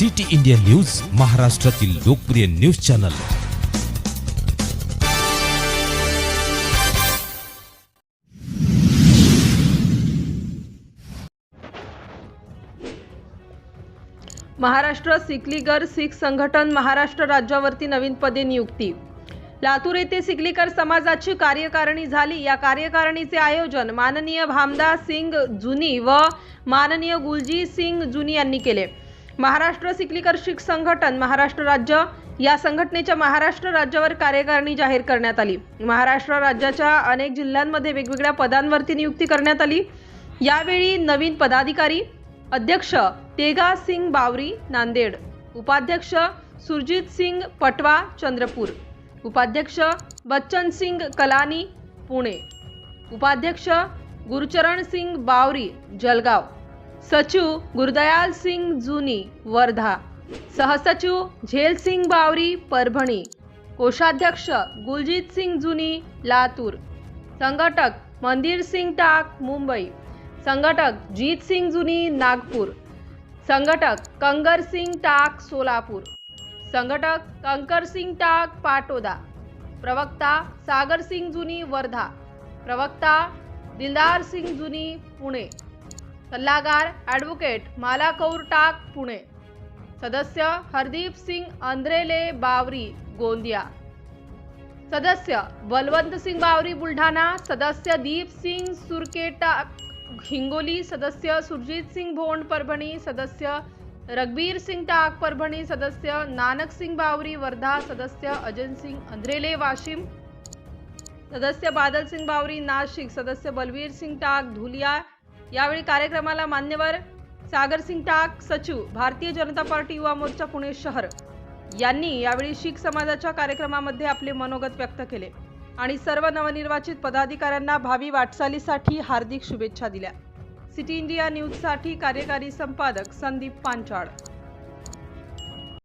City India news महाराष्ट्रातील लोकप्रिय news channel. Maharashtra Sikligar Sikh संघटन महाराष्ट्र राज्यावरती नवीन पदे नियुक्ती. लातूर येथे सिकलीकर समाजाची कार्यकारिणी झाली. या कार्यकारिणीचे आयोजन माननीय भामदा सिंग जुनी व माननीय गुलजी सिंग जुनी यांनी केले. महाराष्ट्र सिकलीकर शीख संघटन महाराष्ट्र राज्य या संघटनेच्या महाराष्ट्र राज्यावर कार्यकारिणी जाहीर करण्यात आली. महाराष्ट्र राज्याच्या अनेक जिल्ह्यांमध्ये वेगवेगळ्या पदांवरती नियुक्ती करण्यात आली. यावेळी नवीन पदाधिकारी अध्यक्ष तेगा सिंग बावरी नांदेड उपाध्यक्ष सुरजित सिंग पटवा चंद्रपूर उपाध्यक्ष बच्चन सिंग कलानी पुणे उपाध्यक्ष गुरुचरण सिंग बावरी जलगाव सचिव गुरदयाल सिंग जुनी वर्धा. सहसचिव झेल सिंग बावरी परभणी. कोषाध्यक्ष गुलजीत सिंग जुनी लातूर. संघटक मंदिर सिंग टाक मुंबई. संघटक जीत सिंग जुनी नागपूर. संघटक कंगर सिंग टाक सोलापूर. संघटक कंकर सिंग टाक पाटोदा. प्रवक्ता सागर सिंग जुनी वर्धा. प्रवक्ता दिलदार सिंग जुनी पुणे. सल्लागार ॲडव्होकेट माला कौर टाक पुणे. सदस्य हरदीप सिंग अंद्रेले बावरी गोंदिया. सदस्य बलवंत सिंग बावरी बुलढाणा. सदस्य दीप सिंग सुरकेटा हिंगोली. सदस्य सुरजीत सिंग भोंड परभणी. सदस्य रघबीर सिंग टाक परभणी. सदस्य नानक सिंग बावरी वर्धा. सदस्य अजन सिंग अंद्रेले वाशिम. सदस्य बादल सिंग बावरी नाशिक. सदस्य बलवीर सिंग टाक धुलिया. यावेळी कार्यक्रमाला मान्यवर सागरसिंग टाक सचिव भारतीय जनता पार्टी युवा मोर्चा पुणे शहर. यांनी यावेळी शीख समाजाच्या कार्यक्रमामध्ये आपले मनोगत व्यक्त केले आणि सर्व नवनिर्वाचित पदाधिकाऱ्यांना भावी वाटचालीसाठी हार्दिक शुभेच्छा दिल्या. सिटी इंडिया न्यूजसाठी कार्यकारी संपादक संदीप पांचाळ.